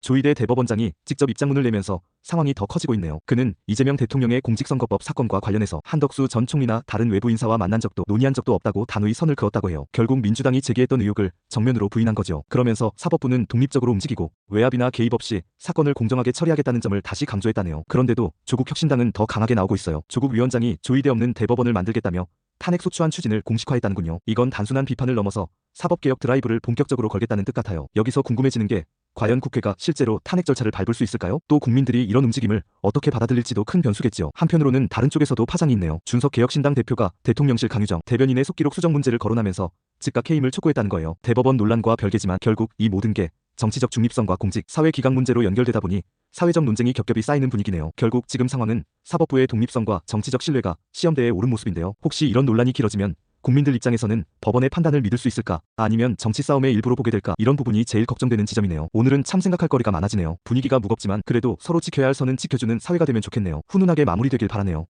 조희대 대법원장이 직접 입장문을 내면서 상황이 더 커지고 있네요. 그는 이재명 대통령의 공직선거법 사건과 관련해서 한덕수 전 총리나 다른 외부 인사와 만난 적도 논의한 적도 없다고 단호히 선을 그었다고 해요. 결국 민주당이 제기했던 의혹을 정면으로 부인한 거죠. 그러면서 사법부는 독립적으로 움직이고 외압이나 개입 없이 사건을 공정하게 처리하겠다는 점을 다시 강조했다네요. 그런데도 조국 혁신당은 더 강하게 나오고 있어요. 조국 위원장이 조희대 없는 대법원을 만들겠다며 탄핵 소추안 추진을 공식화했다는군요. 이건 단순한 비판을 넘어서 사법개혁 드라이브를 본격적으로 걸겠다는 뜻 같아요. 여기서 궁금해지는 게 과연 국회가 실제로 탄핵 절차를 밟을 수 있을까요? 또 국민들이 이런 움직임을 어떻게 받아들일지도 큰 변수겠지요. 한편으로는 다른 쪽에서도 파장이 있네요. 준석 개혁신당 대표가 대통령실 강유정 대변인의 속기록 수정 문제를 거론하면서 즉각 해임을 촉구했다는 거예요. 대법원 논란과 별개지만 결국 이 모든 게 정치적 중립성과 공직, 사회 기강 문제로 연결되다 보니 사회적 논쟁이 겹겹이 쌓이는 분위기네요. 결국 지금 상황은 사법부의 독립성과 정치적 신뢰가 시험대에 오른 모습인데요. 혹시 이런 논란이 길어지면 국민들 입장에서는 법원의 판단을 믿을 수 있을까? 아니면 정치 싸움의 일부로 보게 될까? 이런 부분이 제일 걱정되는 지점이네요. 오늘은 참 생각할 거리가 많아지네요. 분위기가 무겁지만 그래도 서로 지켜야 할 선은 지켜주는 사회가 되면 좋겠네요. 훈훈하게 마무리되길 바라네요.